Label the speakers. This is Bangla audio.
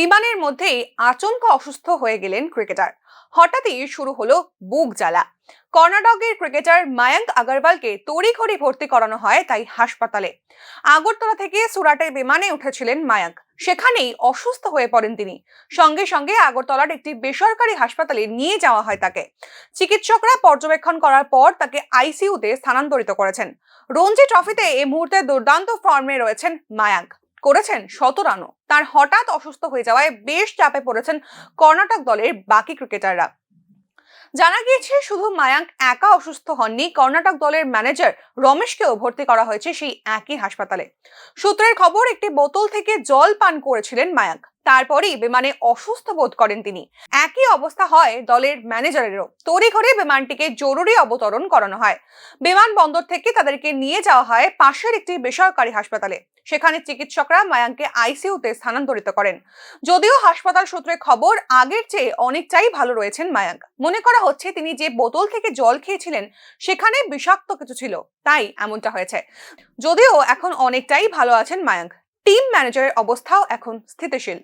Speaker 1: বিমানের মধ্যেই আচমকা অসুস্থ হয়ে গেলেন ক্রিকেটার। হঠাৎই শুরু হলো বুক জ্বালা। কর্ণাটকের ক্রিকেটার মায়াঙ্ক আগরওয়ালকে তড়িঘড়ি ভর্তি করানো হয় তাই হাসপাতালে। আগরতলা থেকে সুরাটে বিমানে উঠেছিলেন মায়াঙ্ক। সেখানেই অসুস্থ হয়ে পড়েন তিনি। সঙ্গে সঙ্গে আগরতলার একটি বেসরকারি হাসপাতালে নিয়ে যাওয়া হয় তাকে। চিকিৎসকরা পর্যবেক্ষণ করার পর তাকে আইসিইউতে স্থানান্তরিত করেছেন। রঞ্জি ট্রফিতে এই মুহূর্তে দুর্দান্ত ফর্মে রয়েছেন মায়াঙ্ক। করেছেন শত রানও তার হঠাৎ অসুস্থ হয়ে যাওয়ায় বেশ চাপে পড়েছেন কর্ণাটক দলের বাকি ক্রিকেটাররা। জানা গিয়েছে, শুধু মায়াঙ্ক একা অসুস্থ হননি, কর্ণাটক দলের ম্যানেজার রমেশকেও ভর্তি করা হয়েছে সেই একই হাসপাতালে। সূত্রের খবর, একটি বোতল থেকে জল পান করেছিলেন মায়াঙ্ক। তারপরই বিমানে অসুস্থ বোধ করেন তিনি। একই অবস্থা হয় দলের ম্যানেজারেরও। তড়িঘড়ি বিমানটিকে জরুরি অবতরণ করানো হয়। বিমানবন্দর থেকে তাদেরকে নিয়ে যাওয়া হয় পাশের একটি বেসরকারি হাসপাতালে। সেখানে চিকিৎসকরা মায়াঙ্ককে আইসিইউতে স্থানান্তরিত করেন। যদিও হাসপাতাল সূত্রে খবর, আগের চেয়ে অনেকটাই ভালো রয়েছেন মায়াঙ্ক। মনে করা হচ্ছে তিনি যে বোতল থেকে জল খেয়েছিলেন, সেখানে বিষাক্ত কিছু ছিল। তাই এমনটা হয়েছে। যদিও এখন অনেকটাই ভালো আছেন মায়াঙ্ক। টিম ম্যানেজারের অবস্থাও এখন স্থিতিশীল।